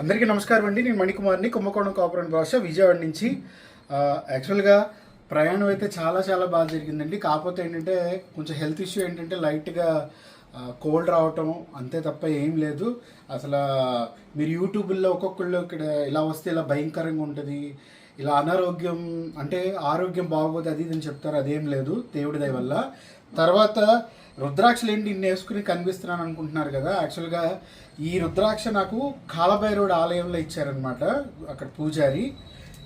అందరికీ నమస్కారం అండి. నేను మణికుమార్ని. కుంభకోణం కాపురం భాష విజయవాడ నుంచి. యాక్చువల్గా ప్రయాణం అయితే చాలా చాలా బాగా జరిగిందండి. కాకపోతే ఏంటంటే కొంచెం హెల్త్ ఇష్యూ ఏంటంటే లైట్గా కోల్డ్ రావటం అంతే తప్ప ఏం లేదు. అసలు మీరు యూట్యూబ్లో ఒక్కొక్కళ్ళు ఇక్కడ ఇలా వస్తే ఇలా భయంకరంగా ఉంటుంది. ఇలా అనారోగ్యం అంటే ఆరోగ్యం బాగోదు అది ఇది అని చెప్తారు. అదేం లేదు. దేవుడి దయ వల్ల. తర్వాత రుద్రాక్షలు ఏంటి ఇన్ని వేసుకుని కనిపిస్తున్నాను అనుకుంటున్నారు కదా? యాక్చువల్గా ఈ రుద్రాక్ష నాకు కాలభైరవుడు ఆలయంలో ఇచ్చారనమాట అక్కడ పూజారి.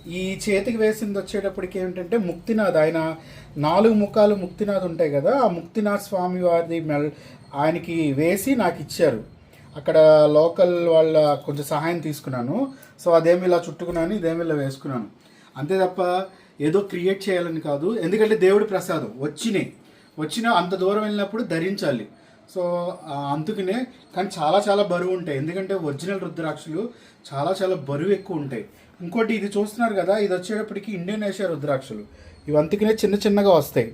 ఈ చేతికి వేసింది వచ్చేటప్పటికి ఏంటంటే ముక్తినాథ్. ఆయన నాలుగు ముఖాలు ముక్తినాథ్ ఉంటాయి కదా ఆ ముక్తినాథ్ స్వామి వారిది మెల్ ఆయనకి వేసి నాకు ఇచ్చారు. అక్కడ లోకల్ వాళ్ళ కొంచెం సహాయం తీసుకున్నాను. సో అదేమి ఇలా చుట్టుకున్నాను ఇదేమి ఇలా వేసుకున్నాను. అంతే తప్ప ఏదో క్రియేట్ చేయాలని కాదు. ఎందుకంటే దేవుడి ప్రసాదం వచ్చినాయి వచ్చిన అంత దూరం వెళ్ళినప్పుడు ధరించాలి. సో అందుకనే కానీ చాలా చాలా బరువు ఉంటాయి. ఎందుకంటే ఒరిజినల్ రుద్రాక్షలు చాలా చాలా బరువు ఎక్కువ ఉంటాయి. ఇంకోటి ఇది చూస్తున్నారు కదా ఇది వచ్చేటప్పటికి ఇండోనేషియా రుద్రాక్షలు. ఇవి అందుకనే చిన్న చిన్నగా వస్తాయి.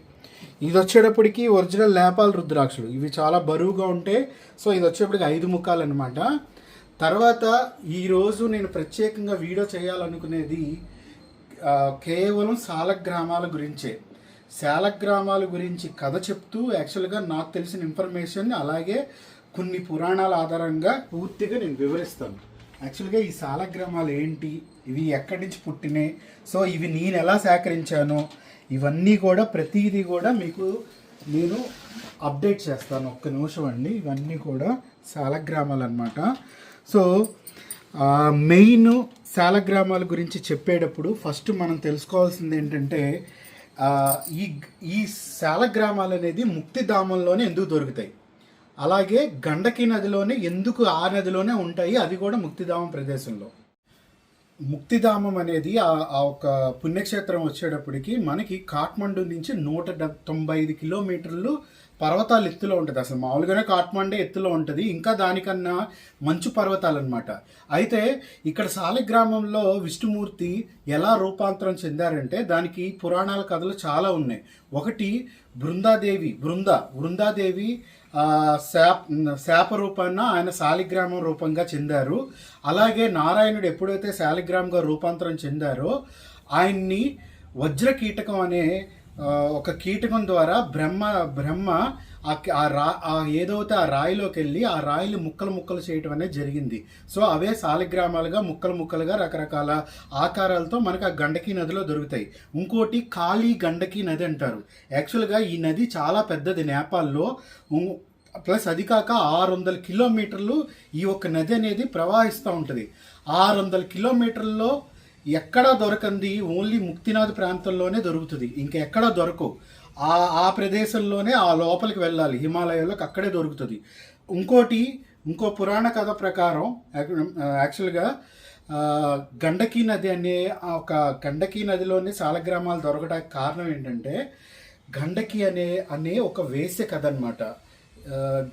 ఇది వచ్చేటప్పటికి ఒరిజినల్ నేపాల్ రుద్రాక్షలు. ఇవి చాలా బరువుగా ఉంటాయి సో ఇది వచ్చేప్పటికి ఐదు ముఖాలు అనమాట తర్వాత ఈరోజు నేను ప్రత్యేకంగా వీడియో చేయాలనుకునేది కేవలం సాలగ్రామాల గురించే. శాలగ్రామాల గురించి కథ చెప్తూ యాక్చువల్గా నాకు తెలిసిన ఇన్ఫర్మేషన్ అలాగే కొన్ని పురాణాల ఆధారంగా పూర్తిగా నేను వివరిస్తాను. యాక్చువల్గా ఈ శాలగ్రామాలు ఏంటి? ఇవి ఎక్కడి నుంచి పుట్టినాయి సో ఇవి నేను ఎలా సేకరించాను? ఇవన్నీ కూడా ప్రతిదీ కూడా మీకు నేను అప్డేట్ చేస్తాను. ఒక్క నిమిషం అండి. ఇవన్నీ కూడా శాలగ్రామాలు అనమాట సో మెయిన్ శాలగ్రామాల గురించి చెప్పేటప్పుడు ఫస్ట్ మనం తెలుసుకోవాల్సింది ఏంటంటే ఈ ఈ ఈ శాలగ్రామాలు అనేది ముక్తిధామంలోనే ఎందుకు దొరుకుతాయి? అలాగే గండకి నదిలోనే ఎందుకు ఆ నదిలోనే ఉంటాయి? అది కూడా ముక్తిధామం ప్రదేశంలో. ముక్తిధామం అనేది ఆ ఒక పుణ్యక్షేత్రం వచ్చేటప్పటికి మనకి కాఠ్మండు నుంచి నూట డెబ్- తొంభై ఐదు కిలోమీటర్లు పర్వతాలు ఎత్తులో ఉంటుంది. అసలు మామూలుగానే కాట్మాండే ఎత్తులో ఉంటుంది. ఇంకా దానికన్నా మంచు పర్వతాలు అనమాట అయితే ఇక్కడ సాలిగ్రామంలో విష్ణుమూర్తి ఎలా రూపాంతరం చెందారంటే దానికి పురాణాల కథలు చాలా ఉన్నాయి. ఒకటి బృందాదేవి బృంద బృందాదేవి శాప శాప్ శాప రూపాన ఆయన శాలిగ్రామం రూపంగా చెందారు. అలాగే నారాయణుడు ఎప్పుడైతే శాలిగ్రామ్గా రూపాంతరం చెందారో ఆయన్ని వజ్రకీటకం అనే ఒక కీటకం ద్వారా బ్రహ్మ బ్రహ్మ ఆ రా ఆ ఏదైతే ఆ రాయిలోకి వెళ్ళి ఆ రాయిలు ముక్కలు ముక్కలు చేయటం అనేది జరిగింది. సో అవే సాలిగ్రామాలుగా ముక్కలు ముక్కలుగా రకరకాల ఆకారాలతో మనకు ఆ గండకీ నదిలో దొరుకుతాయి. ఇంకోటి కాళీ గండకీ నది అంటారు. యాక్చువల్గా ఈ నది చాలా పెద్దది నేపాల్లో. ప్లస్ అది కాక ఆరు వందల కిలోమీటర్లు ఈ ఒక్క నది అనేది ప్రవహిస్తూ ఉంటుంది. ఆరు వందల కిలోమీటర్లలో ఎక్కడా దొరకంది ఓన్లీ ముక్తినాథ్ ప్రాంతంలోనే దొరుకుతుంది. ఇంకా ఎక్కడా దొరకవు. ఆ ఆ ప్రదేశంలోనే ఆ లోపలికి వెళ్ళాలి. హిమాలయాల్లోకి అక్కడే దొరుకుతుంది. ఇంకోటి ఇంకో పురాణ కథ ప్రకారం యాక్చువల్గా గండకీ నది అనే ఒక గండకీ నదిలోని సాలగ్రామాలు దొరకడానికి కారణం ఏంటంటే గండకి అనే అనే ఒక వేశ్య కథ అనమాట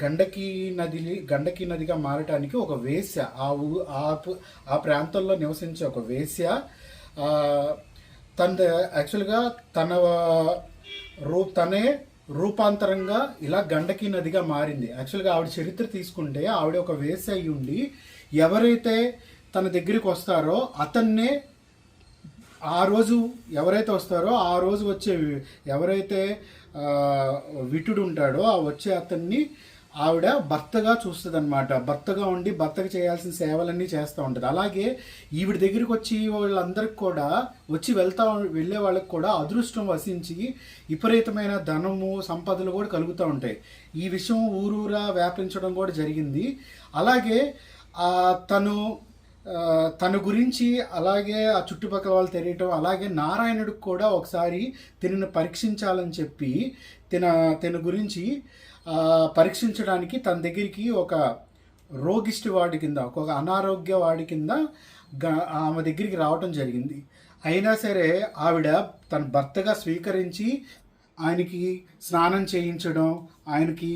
గండకి నది గండకి నదిగా మారటానికి ఒక వేశ్య ఆ ఊ ఆ ప్రాంతంలో నివసించే ఒక వేశ్య తన యాక్చువల్గా తన రూ తనే రూపాంతరంగా ఇలా గండకి నదిగా మారింది. యాక్చువల్గా ఆవిడ చరిత్ర తీసుకుంటే ఆవిడ ఒక వేశ్య అయి ఉండి ఎవరైతే తన దగ్గరికి వస్తారో అతన్నే ఆ రోజు ఎవరైతే వస్తారో ఆ రోజు వచ్చే ఎవరైతే విటుడు ఉంటాడో ఆ వచ్చే అతన్ని ఆవిడ భర్తగా చూస్తుంది అనమాట భర్తగా ఉండి భర్తకు చేయాల్సిన సేవలన్నీ చేస్తూ ఉంటుంది. అలాగే ఈవిడ దగ్గరికి వచ్చి వాళ్ళందరికి కూడా వచ్చి వెళ్తా వెళ్ళే వాళ్ళకి కూడా అదృష్టం వసించి విపరీతమైన ధనము సంపదలు కూడా కలుగుతూ ఉంటాయి. ఈ విషయం ఊరూరా వ్యాపించడం కూడా జరిగింది. అలాగే తను తన గురించి అలాగే ఆ చుట్టుపక్కల వాళ్ళు తెలియటం అలాగే నారాయణుడికి కూడా ఒకసారి తినను పరీక్షించాలని చెప్పి తిన తిన గురించి పరీక్షించడానికి తన దగ్గరికి ఒక రోగిష్టి వాడి కింద ఒక అనారోగ్య వాడి కింద ఆమె దగ్గరికి రావటం జరిగింది. అయినా సరే ఆవిడ తన భర్తగా స్వీకరించి ఆయనకి స్నానం చేయించడం ఆయనకి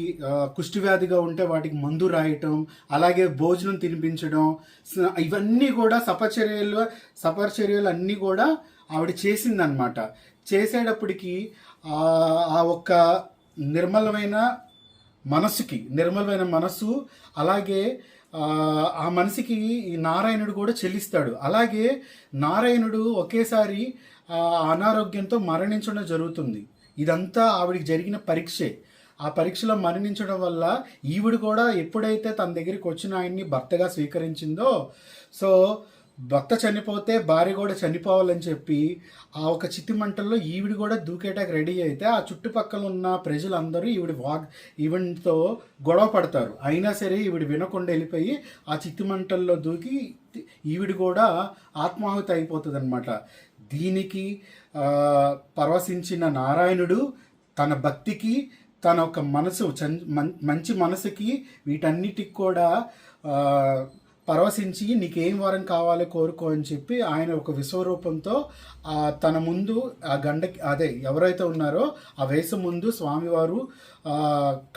కుష్టివ్యాధిగా ఉంటే వాటికి మందు రాయటం అలాగే భోజనం తినిపించడం ఇవన్నీ కూడా సపచర్యలు సపచర్యలు అన్నీ కూడా ఆవిడ చేసిందనమాట చేసేటప్పటికి ఆ ఆ ఒక్క నిర్మలమైన మనస్సుకి నిర్మలమైన మనస్సు అలాగే ఆ, మనసుకి మనిషికి ఈ నారాయణుడు కూడా చెల్లిస్తాడు. అలాగే నారాయణుడు ఒకేసారి అనారోగ్యంతో మరణించడం జరుగుతుంది. ఇదంతా ఆవిడికి జరిగిన పరీక్షే. ఆ పరీక్షలో మరణించడం వల్ల ఈవిడ కూడా ఎప్పుడైతే తన దగ్గరికి వచ్చిన ఆయన్ని భర్తగా స్వీకరించిందో సో భర్త చనిపోతే భార్య కూడా చనిపోవాలని చెప్పి ఆ ఒక చిత్తి మంటల్లో ఈవిడ కూడా దూకేటానికి రెడీ అయితే ఆ చుట్టుపక్కల ఉన్న ప్రజలందరూ ఈవిడ వాగ్ ఈవెంట్తో గొడవ పడతారు. అయినా సరే ఈవిడ వినకుండా వెళ్ళిపోయి ఆ చిత్తి మంటల్లో దూకి ఈవిడ కూడా ఆత్మాహుతి అయిపోతుంది అనమాట దీనికి పరవశించిన నారాయణుడు తన భక్తికి తన ఒక మనసు మంచి మనసుకి వీటన్నిటికి కూడా పరవశించి నీకేం వరం కావాలో కోరుకో అని చెప్పి ఆయన ఒక విశ్వరూపంతో తన ముందు ఆ గండకి అదే ఎవరైతే ఉన్నారో ఆ వయసు ముందు స్వామివారు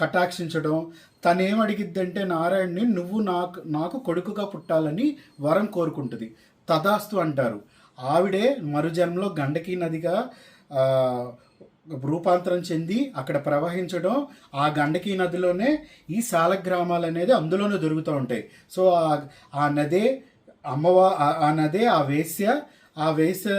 కటాక్షించడం. తను అడిగిద్దంటే నారాయణ్ని నువ్వు నాకు నాకు కొడుకుగా పుట్టాలని వరం కోరుకుంటుంది. తదాస్తు అంటారు. ఆవిడే మరుజన్మలో గండకీ నదిగా రూపాంతరం చెంది అక్కడ ప్రవహించడం ఆ గండకీ నదిలోనే ఈ సాలగ్రామాలు అనేది అందులోనే దొరుకుతూ ఉంటాయి. సో ఆ- నదే అమ్మవా ఆ- నదే ఆ వేశ్య ఆ వేశ్య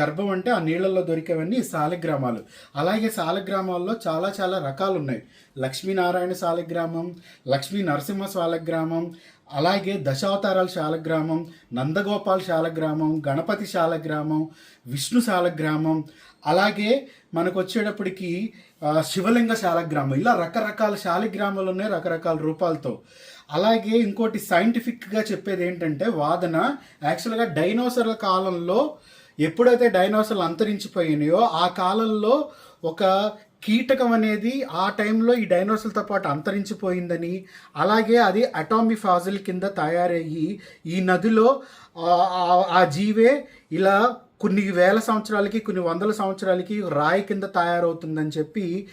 గర్భం అంటే ఆ నీళ్ళల్లో దొరికేవన్నీ ఈ సాలగ్రామాలు. అలాగే సాలగ్రామాల్లో చాలా చాలా రకాలు ఉన్నాయి లక్ష్మీనారాయణ సాలగ్రామం లక్ష్మీ నరసింహ సాలగ్రామం అలాగే దశావతారాల శాలగ్రామం నందగోపాల్ శాలగ్రామం గణపతి శాలగ్రామం విష్ణు శాలగ్రామం అలాగే మనకు వచ్చేటప్పటికి శివలింగ శాలగ్రామం. ఇలా రకరకాల శాలిగ్రామాలు ఉన్నాయి రకరకాల రూపాలతో. అలాగే ఇంకోటి సైంటిఫిక్గా చెప్పేది ఏంటంటే వాదన యాక్చువల్గా డైనోసర్ల కాలంలో ఎప్పుడైతే డైనోసర్లు అంతరించిపోయినాయో ఆ కాలంలో ఒక కీటకం అనేది ఆ టైంలో ఈ డైనోసర్లతో పాటు అంతరించిపోయిందని అలాగే అది అటామి ఫాజిల్ కింద తయారయ్యి ఈ నదిలో ఆ- ఆ జీవే ఇలా కొన్ని వేల సంవత్సరాలకి కొన్ని వందల సంవత్సరాలకి రాయి కింద తయారవుతుందని చెప్పి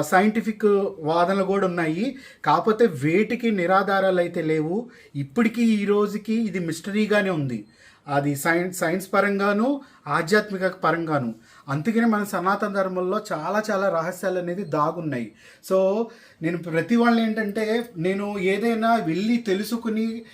సైంటిఫిక్ వాదనలు కూడా ఉన్నాయి. కాకపోతే వేటికి నిరాధారాలు అయితే లేవు. ఇప్పటికీ ఈ రోజుకి ఇది మిస్టరీగానే ఉంది. అది సైన్స్ సైన్స్ పరంగాను ఆధ్యాత్మిక పరంగాను. అందుకనే మన సనాతన ధర్మంలో చాలా చాలా రహస్యాలు అనేది దాగున్నాయి. సో నేను ప్రతి వాళ్ళు ఏంటంటే నేను ఏదైనా వెళ్ళి తెలుసుకుని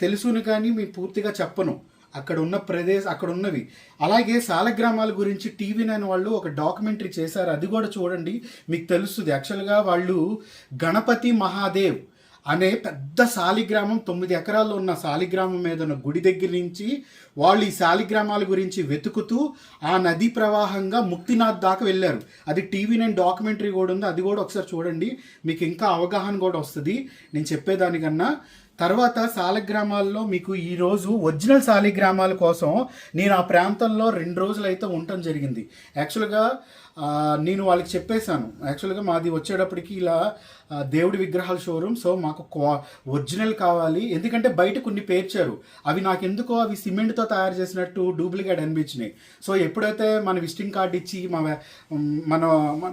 తెలుసుని కానీ మీ పూర్తిగా చెప్పను. అక్కడ ఉన్న ప్రదేశ్ అక్కడ ఉన్నవి అలాగే సాలగ్రామాల గురించి టీవీ నైన్ వాళ్ళు ఒక డాక్యుమెంటరీ చేశారు. అది కూడా చూడండి మీకు తెలుస్తుంది. యాక్చువల్గా వాళ్ళు గణపతి మహాదేవ్ అనే పెద్ద శాలిగ్రామం తొమ్మిది ఎకరాల్లో ఉన్న శాలిగ్రామం మీద ఉన్న గుడి దగ్గర నుంచి వాళ్ళు ఈ శాలిగ్రామాల గురించి వెతుకుతూ ఆ నదీ ప్రవాహంగా ముక్తినాథ్ దాకా వెళ్ళారు. అది టీవీ నైన్ డాక్యుమెంటరీ కూడా ఉంది. అది కూడా ఒకసారి చూడండి. మీకు ఇంకా అవగాహన కూడా వస్తుంది. నేను చెప్పేదానికన్నా తర్వాత శాలగ్రామాల్లో మీకు ఈరోజు ఒరిజినల్ సాలిగ్రామాల కోసం నేను ఆ ప్రాంతంలో రెండు రోజులు అయితే ఉండటం జరిగింది. యాక్చువల్గా నేను వాళ్ళకి చెప్పేశాను. యాక్చువల్గా మాది వచ్చేటప్పటికి ఇలా దేవుడి విగ్రహాల షోరూమ్ సో మాకు క్వా ఒరిజినల్ కావాలి. ఎందుకంటే బయట కొన్ని పేర్చారు. అవి నాకు ఎందుకో అవి సిమెంట్తో తయారు చేసినట్టు డూప్లికేట్ అనిపించినాయి. సో ఎప్పుడైతే మన విజిటింగ్ కార్డ్ ఇచ్చి మన మన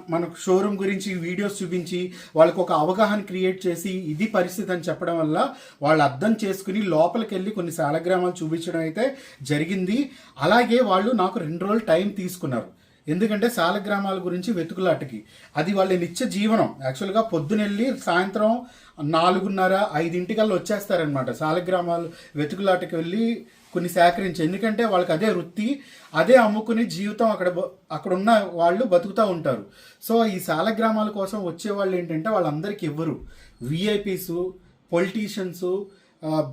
మన షోరూమ్ గురించి వీడియోస్ చూపించి వాళ్ళకు ఒక అవగాహన క్రియేట్ చేసి ఇది పరిస్థితి అని చెప్పడం వల్ల వాళ్ళు అర్థం చేసుకుని లోపలికి వెళ్ళి కొన్ని శాలగ్రామాలు చూపించడం అయితే జరిగింది. అలాగే వాళ్ళు నాకు రెండు రోజులు టైం తీసుకున్నారు. ఎందుకంటే శాలగ్రామాల గురించి వెతుకులాటకి అది వాళ్ళ నిత్య జీవనం. యాక్చువల్గా పొద్దునెళ్ళి సాయంత్రం నాలుగున్నర ఐదింటికల్లా వచ్చేస్తారనమాట శాలగ్రామాలు వెతుకులాటకి వెళ్ళి కొన్ని సేకరించి. ఎందుకంటే వాళ్ళకి అదే వృత్తి అదే అమ్ముకుని జీవితం అక్కడ అక్కడ ఉన్న వాళ్ళు బతుకుతూ ఉంటారు. సో ఈ శాలగ్రామాల కోసం వచ్చే వాళ్ళు ఏంటంటే వాళ్ళందరికీ ఇవ్వరు విఐపీసు పొలిటీషియన్సు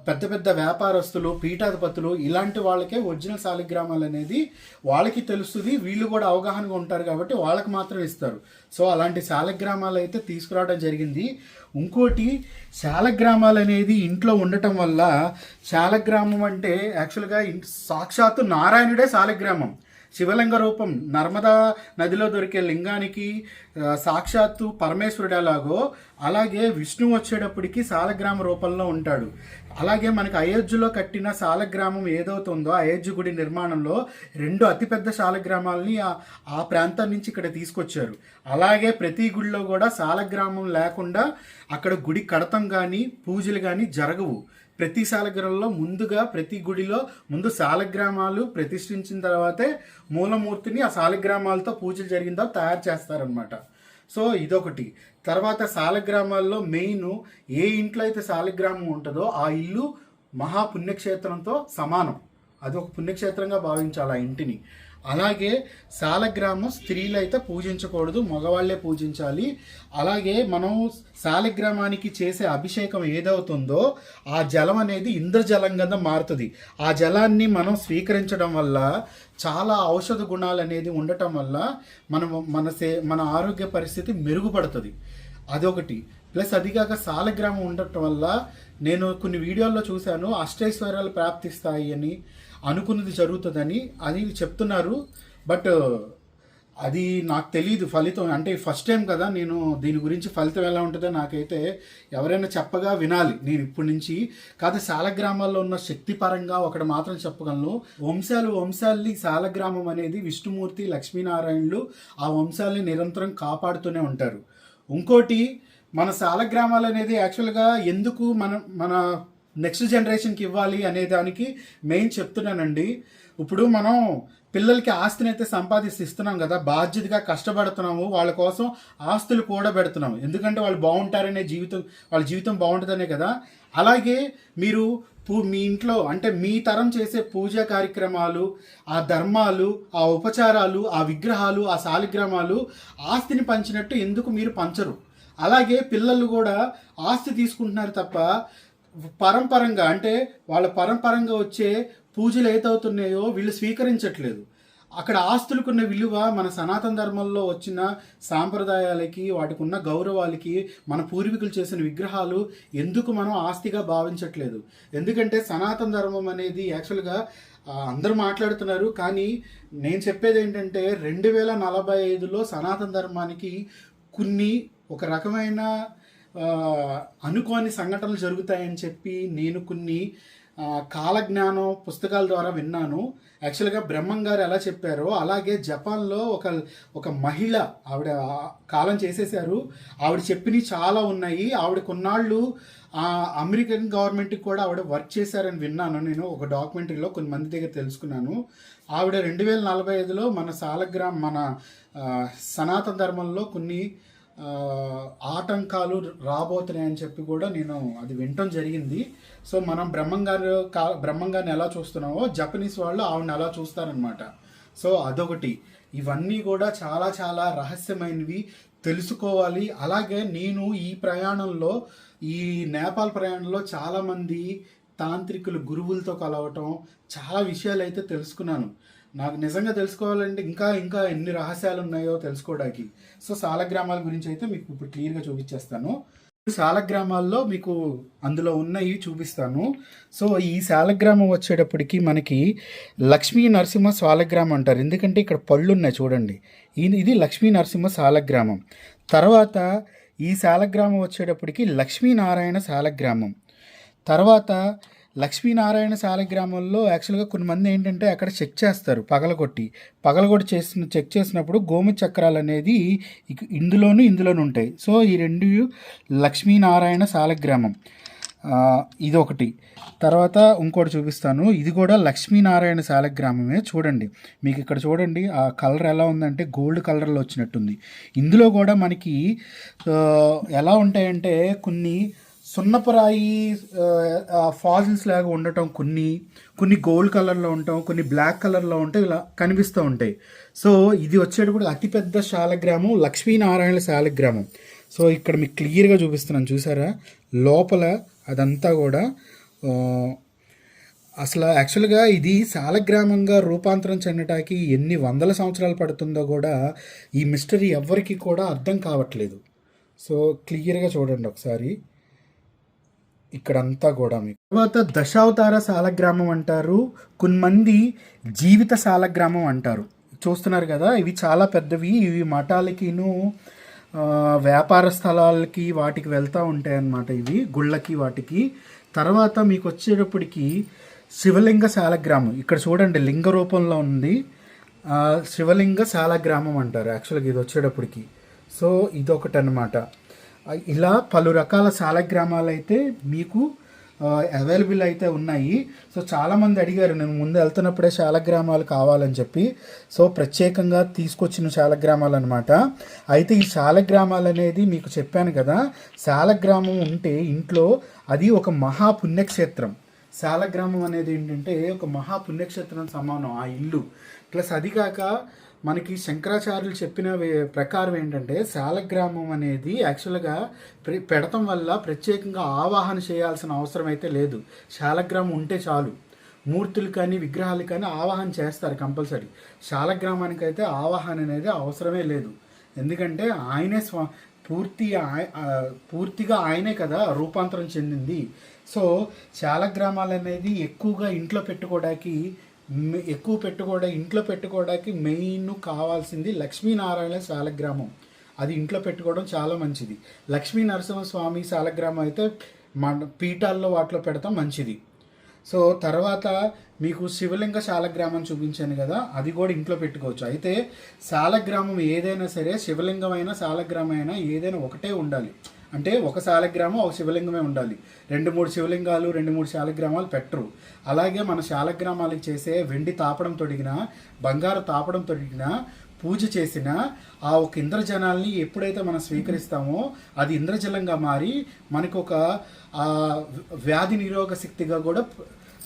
పెద్ద పెద్ద వ్యాపారస్తులు పీఠాధిపతులు ఇలాంటి వాళ్ళకే ఒరిజినల్ శాలిగ్రామాలు అనేది వాళ్ళకి తెలుస్తుంది. వీళ్ళు కూడా అవగాహనగా ఉంటారు కాబట్టి వాళ్ళకి మాత్రం ఇస్తారు. సో అలాంటి శాలగ్రామాలు అయితే తీసుకురావడం జరిగింది. ఇంకోటి శాలగ్రామాలు అనేది ఇంట్లో ఉండటం వల్ల శాలగ్రామం అంటే యాక్చువల్గా సాక్షాత్తు నారాయణుడే శాలగ్రామం. శివలింగ రూపం నర్మదా నదిలో దొరికే లింగానికి సాక్షాత్తు పరమేశ్వరుడు ఎలాగో అలాగే విష్ణు వచ్చేటప్పటికి సాలగ్రామ రూపంలో ఉంటాడు. అలాగే మనకు అయోధ్యలో కట్టిన సాలగ్రామం ఏదవుతుందో అయోధ్య గుడి నిర్మాణంలో రెండు అతిపెద్ద సాలగ్రామాలని ఆ ప్రాంతం నుంచి ఇక్కడ తీసుకొచ్చారు. అలాగే ప్రతి గుడిలో కూడా సాలగ్రామం లేకుండా అక్కడ గుడి కడతం కానీ పూజలు కానీ జరగవు. ప్రతి శాలగ్రామంలో ముందుగా ప్రతి గుడిలో ముందు శాలగ్రామాలు ప్రతిష్ఠించిన తర్వాతే మూలమూర్తిని ఆ శాలగ్రామాలతో పూజలు జరిగిందో తయారు చేస్తారనమాట సో ఇదొకటి. తర్వాత సాలగ్రామాల్లో మెయిన్ ఏ ఇంట్లో అయితే సాలగ్రామం ఉంటుందో ఆ ఇల్లు మహాపుణ్యక్షేత్రంతో సమానం. అది ఒక పుణ్యక్షేత్రంగా భావించాలి ఆ ఇంటిని. అలాగే సాలగ్రామం స్త్రీలు అయితే పూజించకూడదు మగవాళ్ళే పూజించాలి. అలాగే మనం సాలగ్రామానికి చేసే అభిషేకం ఏదవుతుందో ఆ జలం అనేది ఇంద్రజలం కింద మారుతుంది. ఆ జలాన్ని మనం స్వీకరించడం వల్ల చాలా ఔషధ గుణాలు అనేది ఉండటం వల్ల మనం మన సే మన ఆరోగ్య పరిస్థితి మెరుగుపడుతుంది. అదొకటి. ప్లస్ అదిగాక సాలగ్రామం ఉండటం వల్ల నేను కొన్ని వీడియోల్లో చూశాను అష్టైశ్వర్యాలు ప్రాప్తిస్తాయి అని అనుకున్నది జరుగుతుందని అని చెప్తున్నారు. బట్ అది నాకు తెలియదు ఫలితం. అంటే ఫస్ట్ టైం కదా నేను దీని గురించి ఫలితం ఎలా ఉంటుందో నాకైతే ఎవరైనా చెప్పగా వినాలి. నేను ఇప్పటి నుంచి కాదు సాలగ్రామాల్లో ఉన్న శక్తి పరంగా ఒకటి మాత్రం చెప్పగలను. వంశాలు వంశాల్ని సాలగ్రామం అనేది విష్ణుమూర్తి లక్ష్మీనారాయణులు ఆ వంశాలని నిరంతరం కాపాడుతూనే ఉంటారు. ఇంకోటి మన సాలగ్రామాలు అనేది యాక్చువల్గా ఎందుకు మన మన నెక్స్ట్ జనరేషన్కి ఇవ్వాలి అనే దానికి మెయిన్ చెప్తున్నానండి. ఇప్పుడు మనం పిల్లలకి ఆస్తిని అయితే సంపాదిస్తూ ఇస్తున్నాం కదా బాధ్యతగా కష్టపడుతున్నాము వాళ్ళ కోసం ఆస్తులు కూడా పెడుతున్నాము. ఎందుకంటే వాళ్ళు బాగుంటారనే జీవితం వాళ్ళ జీవితం బాగుంటుందనే కదా. అలాగే మీరు పూ మీ ఇంట్లో అంటే మీ తరం చేసే పూజా కార్యక్రమాలు ఆ ధర్మాలు ఆ ఉపచారాలు ఆ విగ్రహాలు ఆ శాలిగ్రామాలు ఆస్తిని పంచినట్టు ఎందుకు మీరు పంచరు? అలాగే పిల్లలు కూడా ఆస్తి తీసుకుంటున్నారు తప్ప పరంపరంగా అంటే వాళ్ళ పరంపరంగా వచ్చే పూజలు ఏతవుతున్నాయో వీళ్ళు స్వీకరించట్లేదు. అక్కడ ఆస్తులకున్న విలువ మన సనాతన ధర్మంలో వచ్చిన సాంప్రదాయాలకి వాటికి ఉన్న గౌరవాలకి మన పూర్వీకులు చేసిన విగ్రహాలు ఎందుకు మనం ఆస్తిగా భావించట్లేదు? ఎందుకంటే సనాతన ధర్మం అనేది యాక్చువల్గా అందరూ మాట్లాడుతున్నారు కానీ నేను చెప్పేది ఏంటంటే రెండు వేల నలభై ఐదులో సనాతన ధర్మానికి కొన్ని ఒక రకమైన అనుకోని సంఘటనలు జరుగుతాయని చెప్పి నేను కొన్ని కాలజ్ఞానం పుస్తకాల ద్వారా విన్నాను. యాక్చువల్గా బ్రహ్మం గారు ఎలా చెప్పారో అలాగే జపాన్లో ఒక ఒక మహిళ ఆవిడ కాలం చేసేసారు ఆవిడ చెప్పినవి చాలా ఉన్నాయి. ఆవిడ కొన్నాళ్ళు అమెరికన్ గవర్నమెంట్కి కూడా ఆవిడ వర్క్ చేశారని విన్నాను. నేను ఒక డాక్యుమెంటరీలో కొన్ని మంది దగ్గర తెలుసుకున్నాను. ఆవిడ రెండు వేల నలభై ఐదులో మన సాలగ్రామ్ మన సనాతన ధర్మంలో కొన్ని ఆటంకాలు రాబోతున్నాయని చెప్పి కూడా నేను అది వినటం జరిగింది. సో మనం బ్రహ్మంగారు కా బ్రహ్మంగారిని ఎలా చూస్తున్నామో జపనీస్ వాళ్ళు ఆవిడని ఎలా చూస్తారనమాట సో అదొకటి. ఇవన్నీ కూడా చాలా చాలా రహస్యమైనవి. తెలుసుకోవాలి. అలాగే నేను ఈ ప్రయాణంలో ఈ నేపాల్ ప్రయాణంలో చాలామంది తాంత్రికులు గురువులతో కలవటం చాలా విషయాలు అయితే తెలుసుకున్నాను. నాకు నిజంగా తెలుసుకోవాలంటే ఇంకా ఇంకా ఎన్ని రహస్యాలు ఉన్నాయో తెలుసుకోవడానికి. సో సాలగ్రామాల గురించి అయితే మీకు ఇప్పుడు క్లియర్గా చూపించేస్తాను. శాలగ్రామాల్లో మీకు అందులో ఉన్నవి చూపిస్తాను. సో ఈ సాలగ్రామం వచ్చేటప్పటికి మనకి లక్ష్మీ నరసింహ సాలగ్రామం అంటారు. ఎందుకంటే ఇక్కడ పళ్ళు ఉన్నాయి చూడండి. ఇది ఇది లక్ష్మీ నరసింహ సాలగ్రామం. తర్వాత ఈ సాలగ్రామం వచ్చేటప్పటికి లక్ష్మీనారాయణ సాలగ్రామం. తర్వాత లక్ష్మీనారాయణ శాలగ్రామంలో యాక్చువల్గా కొంతమంది ఏంటంటే అక్కడ చెక్ చేస్తారు పగలగొట్టి. పగలగొట్టి చేసిన చెక్ చేసినప్పుడు గోము చక్రాలు అనేది ఇందులోనూ ఇందులోను ఉంటాయి. సో ఈ రెండు లక్ష్మీనారాయణ శాలగ్రామం. ఇది ఒకటి తర్వాత ఇంకోటి చూపిస్తాను. ఇది కూడా లక్ష్మీనారాయణ శాలగ్రామమే. చూడండి. మీకు ఇక్కడ చూడండి. ఆ కలర్ ఎలా ఉందంటే గోల్డ్ కలర్లో వచ్చినట్టుంది. ఇందులో కూడా మనకి ఎలా ఉంటాయంటే కొన్ని సున్నపురాయి ఫాజిల్స్ లాగా ఉండటం కొన్ని కొన్ని గోల్డ్ కలర్లో ఉండటం కొన్ని బ్లాక్ కలర్లో ఉంటాయి ఇలా కనిపిస్తూ ఉంటాయి. సో ఇది వచ్చేటప్పుడు అతిపెద్ద శాలగ్రామం లక్ష్మీనారాయణ శాలగ్రామం. సో ఇక్కడ మీకు క్లియర్గా చూపిస్తున్నాను చూసారా? లోపల అదంతా కూడా అసలు యాక్చువల్గా ఇది శాలగ్రామంగా రూపాంతరం చెందటానికి ఎన్ని వందల సంవత్సరాలు పడుతుందో కూడా ఈ మిస్టరీ ఎవ్వరికీ కూడా అర్థం కావట్లేదు. సో క్లియర్గా చూడండి ఒకసారి. ఇక్కడంతా కూడా మీకు. తర్వాత దశావతార సాలగ్రామం అంటారు. కొంతమంది జీవిత సాలగ్రామం అంటారు. చూస్తున్నారు కదా ఇవి చాలా పెద్దవి. ఇవి మఠాలకిను వ్యాపార స్థలాలకి వాటికి వెళ్తూ ఉంటాయి అన్నమాట ఇవి గుళ్ళకి వాటికి. తర్వాత మీకు వచ్చేటప్పటికి శివలింగ శాలగ్రామం ఇక్కడ చూడండి లింగ రూపంలో ఉంది. శివలింగ శాలగ్రామం అంటారు. యాక్చువల్గా ఇది వచ్చేటప్పటికి. సో ఇదొకటి అనమాట ఇలా పలు రకాల శాలగ్రామాలు అయితే మీకు అవైలబుల్ అయితే ఉన్నాయి. సో చాలామంది అడిగారు నేను ముందు వెళ్తున్నప్పుడే శాలగ్రామాలు కావాలని చెప్పి. సో ప్రత్యేకంగా తీసుకొచ్చిన శాలగ్రామాలు అనమాట అయితే ఈ శాలగ్రామాలు అనేది మీకు చెప్పాను కదా శాలగ్రామం ఉంటే ఇంట్లో అది ఒక మహా పుణ్యక్షేత్రం శాలగ్రామం అనేది ఏంటంటే ఒక మహా పుణ్యక్షేత్రం సమానం ఆ ఇల్లు. ప్లస్ అది కాక మనకి శంకరాచార్యులు చెప్పిన ప్రకారం ఏంటంటే శాలగ్రామం అనేది యాక్చువల్గా పెడతం వల్ల ప్రత్యేకంగా ఆవాహన చేయాల్సిన అవసరం అయితే లేదు. శాలగ్రామం ఉంటే చాలు. మూర్తులు కానీ విగ్రహాలు కానీ ఆవాహన చేస్తారు కంపల్సరీ. శాలగ్రామానికి అయితే ఆవాహన అనేది అవసరమే లేదు. ఎందుకంటే ఆయనే స్వా పూర్తి ఆయ- పూర్తిగా ఆయనే కదా రూపాంతరం చెందింది. సో శాలగ్రామాలు అనేది ఎక్కువగా ఇంట్లో పెట్టుకోవడానికి ఎక్కువ పెట్టుకోవడం ఇంట్లో పెట్టుకోవడానికి మెయిన్ కావాల్సింది లక్ష్మీనారాయణ శాలగ్రామం. అది ఇంట్లో పెట్టుకోవడం చాలా మంచిది. లక్ష్మీ నరసింహస్వామి శాలగ్రామం అయితే మన పీఠాల్లో వాటిలో పెడతాం మంచిది. సో తర్వాత మీకు శివలింగ శాలగ్రామం చూపించాను కదా అది కూడా ఇంట్లో పెట్టుకోవచ్చు. అయితే శాలగ్రామం ఏదైనా సరే శివలింగమైనా శాలగ్రామం అయినా ఏదైనా ఒకటే ఉండాలి. అంటే ఒక శాలగ్రామం ఒక శివలింగమే ఉండాలి. రెండు మూడు శివలింగాలు రెండు మూడు శాలగ్రామాలు పెట్టరు. అలాగే మన శాలగ్రామాలకు చేసే వెండి తాపడం తొడిగినా బంగారు తాపడం తొడిగినా పూజ చేసిన ఆ ఒక ఇంద్రజనాల్ని ఎప్పుడైతే మనం స్వీకరిస్తామో అది ఇంద్రజలంగా మారి మనకు ఒక వ్యాధి నిరోధక శక్తిగా కూడా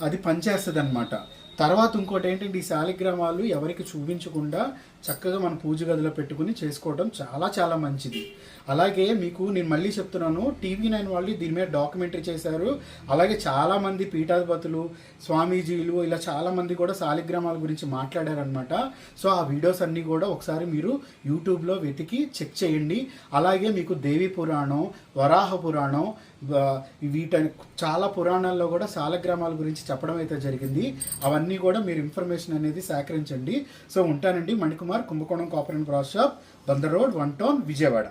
అది పనిచేస్తుంది అనమాట తర్వాత ఇంకోటి ఏంటంటే ఈ శాలిగ్రామాలు ఎవరికి చూపించకుండా చక్కగా మన పూజ గదిలో పెట్టుకుని చేసుకోవడం చాలా చాలా మంచిది. అలాగే మీకు నేను మళ్ళీ చెప్తున్నాను టీవీ నైన్ వాళ్ళు దీని మీద డాక్యుమెంటరీ చేశారు. అలాగే చాలామంది పీఠాధిపతులు స్వామీజీలు ఇలా చాలామంది కూడా సాలిగ్రామాల గురించి మాట్లాడారనమాట సో ఆ వీడియోస్ అన్నీ కూడా ఒకసారి మీరు యూట్యూబ్లో వెతికి చెక్ చేయండి. అలాగే మీకు దేవి పురాణం వరాహ పురాణం వీట చాలా పురాణాల్లో కూడా శాలగ్రామాల గురించి చెప్పడం అయితే జరిగింది. అవన్నీ కూడా మీరు ఇన్ఫర్మేషన్ అనేది సేకరించండి. సో ఉంటానండి. Manikumar Kumar Kumbakonam copper and cross shop Bandar road one town Vijayawada.